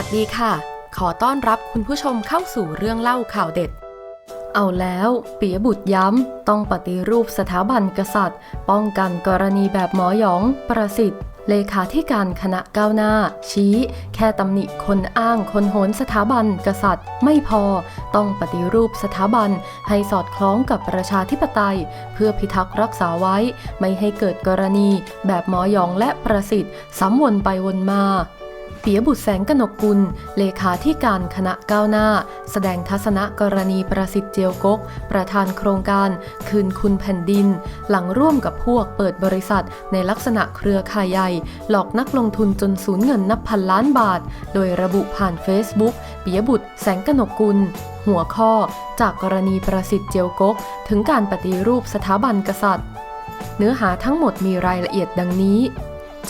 วัสดีค่ะ ขอต้อนรับคุณผู้ชมเข้าสู่เรื่องเล่าข่าวเด็ด เอาแล้วปียบุตรย้ำ ต้องปฏิรูปสถาบันกษัตริย์ ป้องกันกรณีแบบหมอหยองประสิทธิ์ เลขาธิการคณะก้าวหน้า ชี้ แค่ตำหนิคนอ้างคนโหนสถาบันกษัตริย์ ไม่พอต้องปฏิรูปสถาบันให้สอดคล้องกับประชาธิปไตย เพื่อพิทักษ์รักษาไว้ ไม่ให้เกิดกรณีแบบหมอหยองและประสิทธิ์ซ้ำวนไปวนมา ปียบุตรแสงกนกกุล เลขาธิการคณะก้าวหน้า แสดงทัศนกรณีประสิทธิ์เจียวกก ประธานโครงการคืนคุณแผ่นดิน หลังร่วมกับพวกเปิดบริษัท ในลักษณะเครือข่ายใหญ่ หลอกนักลงทุนจนสูญเงินนับพันล้านบาท โดยระบุผ่าน Facebook ปียบุตรแสงกนกกุล หัวข้อ จากกรณีประสิทธิ์เจียวกก ถึงการปฏิรูปสถาบันกษัตริย์ เนื้อหาทั้งหมดมีรายละเอียดดังนี้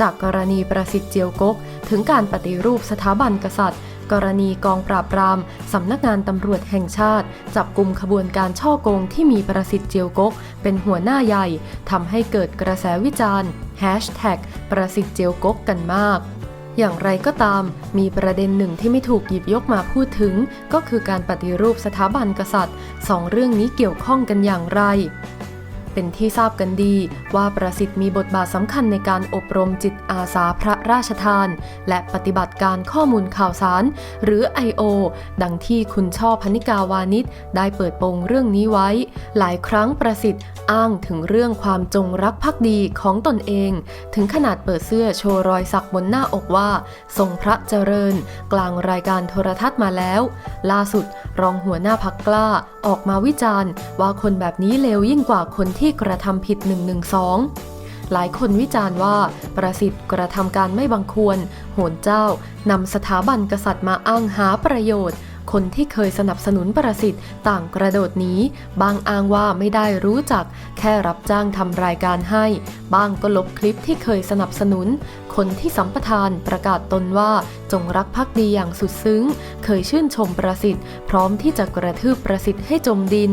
จากกรณีประสิทธิ์เจียวกก ถึงการปฏิรูปสถาบันกษัตริย์ กรณีกองปราบปราม สำนักงานตำรวจแห่งชาติ จับกลุ่มขบวนการช่อโกงที่มีประสิทธิ์เจียวกก เป็นหัวหน้าใหญ่ทำให้เกิดกระแสวิจารณ์แฮชแท็กประสิทธิ์เจียวกกกันมากอย่างไรก็ตาม มีประเด็นหนึ่งที่ไม่ถูกหยิบยกมาพูดถึง ก็คือการปฏิรูปสถาบันกษัตริย์สองเรื่องนี้เกี่ยวข้องกันอย่างไร เป็นที่ทราบกันดีว่าประสิทธิ์มีบทบาทสำคัญในการอบรมจิตอาสาพระราชทาน และปฏิบัติการข้อมูลข่าวสาร หรือ I.O. ดังที่คุณช่อพนิกาวานิชได้เปิดโปงเรื่องนี้ไว้ หลายครั้งประสิทธิ์อ้างถึงเรื่องความจงรักภักดีของตนเอง ถึงขนาดเปิดเสื้อโชว์รอยสักบนหน้าอกว่า ทรงพระเจริญ กลางรายการโทรทัศน์มาแล้ว ล่าสุดรองหัวหน้าพักกล้าออกมาวิจารณ์ ว่าคนแบบนี้เลวยิ่งกว่าคนที่กระทำผิด 112 หลายคนวิจารณ์ว่าประสิทธิ์กระทำการไม่บังควร โหนเจ้านำสถาบันกษัตริย์มาอ้างหาประโยชน์คนที่เคยสนับสนุนประสิทธิ์ต่างกระโดดหนีบางอ้างว่าไม่ได้รู้จัก แค่รับจ้างทำรายการให้ บางก็ลบคลิปที่เคยสนับสนุน คนที่สัมปทานประกาศตนว่าจงรักภักดีอย่างสุดซึ้ง เคยชื่นชมประสิทธิ์ พร้อมที่จะกระทืบประสิทธิ์ให้จมดิน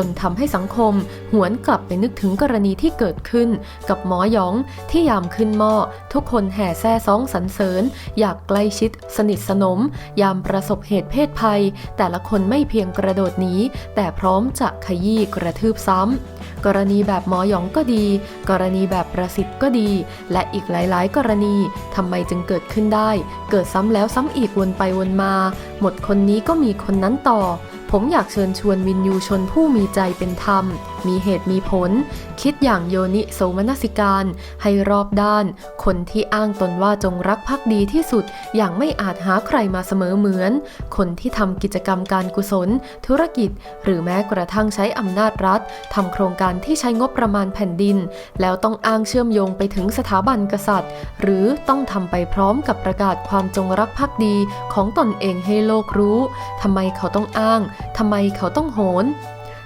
จนทำให้สังคมหวนกลับไปนึกถึงกรณีที่เกิดขึ้น กับหมอหยองที่ยามขึ้นหม้อทุกคนแห่แซ่ซ้องสรรเสริญ อยากใกล้ชิด สนิทสนม ยามประสบเหตุเพศภัย แต่ละคนไม่เพียงกระโดดหนีแต่พร้อมจะขยี้กระทืบซ้ำกรณีแบบหมอหยองก็ดี กรณีแบบประสิทธิ์ก็ดี และอีกหลาย ๆ กรณีทำไมจึงเกิดขึ้นได้ เกิดซ้ำแล้วซ้ำอีกวนไปวนมา หมดคนนี้ก็มีคนนั้นต่อ ผมอยากเชิญชวนวินยูชนผู้มีใจเป็นธรรมมีเหตุมีผล คิดอย่างโยนิโสมนสิการ ให้รอบด้าน คนที่อ้างตนว่าจงรักภักดีที่สุด อย่างไม่อาจหาใครมาเสมอเหมือน คนที่ทำกิจกรรมการกุศล ธุรกิจ หรือแม้กระทั่งใช้อำนาจรัฐทำโครงการที่ใช้งบประมาณแผ่นดิน แล้วต้องอ้างเชื่อมโยงไปถึงสถาบันกษัตริย์ หรือต้องทำไปพร้อมกับประกาศความจงรักภักดีของตนเองให้โลกรู้ทำไมเขาต้องอ้างทำไมเขาต้องโหน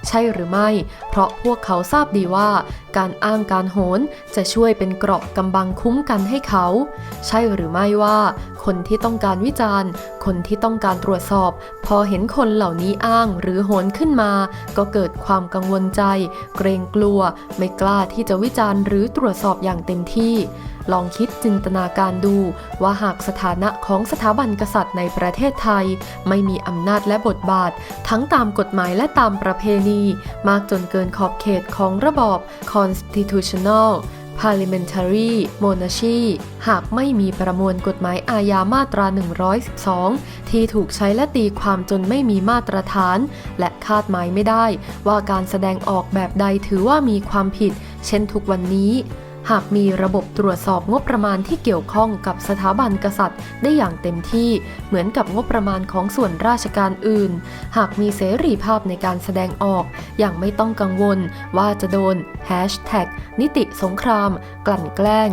ใช่หรือไม่ เพราะพวกเขาทราบดีว่า การอ้างการโหนจะช่วยเป็นเกราะกำบังคุ้มกันให้เขา ใช่หรือไม่ว่า คนที่ต้องการวิจารณ์ คนที่ต้องการตรวจสอบ พอเห็นคนเหล่านี้อ้างหรือโหนขึ้นมา ก็เกิดความกังวลใจ เกรงกลัว ไม่กล้าที่จะวิจารณ์หรือตรวจสอบอย่างเต็มที่ ลองคิดจินตนาการดู ว่าหากสถานะของสถาบันกษัตริย์ในประเทศไทย ไม่มีอำนาจและบทบาท ทั้งตามกฎหมายและตามประเพณี มากจนเกินขอบเขตของระบอบ constitutional parliamentary monarchy หากไม่มีประมวลกฎหมายอาญามาตรา 112 ที่ถูกใช้และตีความจนไม่มีมาตรฐาน และคาดหมายไม่ได้ ว่าการแสดงออกแบบใดถือว่ามีความผิด เช่นทุกวันนี้ หากมีระบบตรวจสอบงบประมาณที่เกี่ยวข้องกับสถาบันกษัตริย์ ได้อย่างเต็มที่เหมือนกับงบประมาณของส่วนราชการอื่น หากมีเสรีภาพในการแสดงออก อย่างไม่ต้องกังวลว่าจะโดนแฮชแท็กนิติสงคราม กลั่นแกล้ง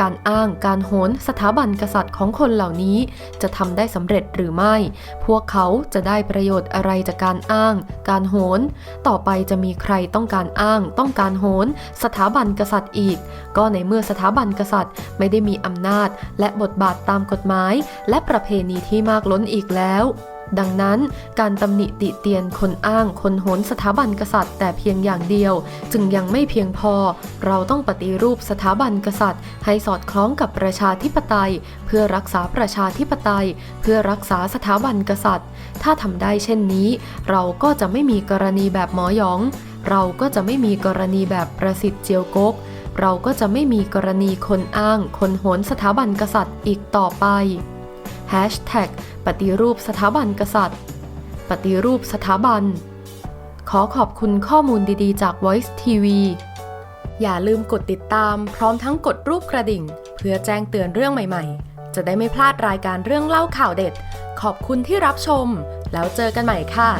การอ้างการโหนสถาบันกษัตริย์ของคนเหล่านี้ จะทำได้สำเร็จหรือไม่ พวกเขาจะได้ประโยชน์อะไรจากการอ้าง การโหน ต่อไปจะมีใครต้องการอ้าง ต้องการโหนสถาบันกษัตริย์อีก ก็ในเมื่อสถาบันกษัตริย์ไม่ได้มีอำนาจ และบทบาทตามกฎหมาย และประเพณีที่มากล้นอีกแล้ว ดังนั้น การตำหนิติเตียนคนอ้างคนโหนสถาบันกษัตริย์ แต่เพียงอย่างเดียว จึงยังไม่เพียงพอ เราต้องปฏิรูปสถาบันกษัตริย์ ให้สอดคล้องกับประชาธิปไตย เพื่อรักษาประชาธิปไตย เพื่อรักษาสถาบันกษัตริย์ ถ้าทำได้เช่นนี้ เราก็จะไม่มีกรณีแบบหมอหยอง เราก็จะไม่มีกรณีแบบประสิทธิ์เจียวกกเราก็จะไม่มีกรณีคนอ้าง คนโหนสถาบันกษัตริย์อีกต่อไป ปฏิรูปสถาบันกษัตริย์ ปฏิรูปสถาบัน ขอขอบคุณข้อมูลดีๆ จาก Voice TV อย่าลืมกดติดตามพร้อมทั้งกดรูปกระดิ่ง เพื่อแจ้งเตือนเรื่องใหม่ๆ จะได้ไม่พลาดรายการเรื่องเล่าข่าวเด็ด ขอบคุณที่รับชม แล้วเจอกันใหม่ค่ะ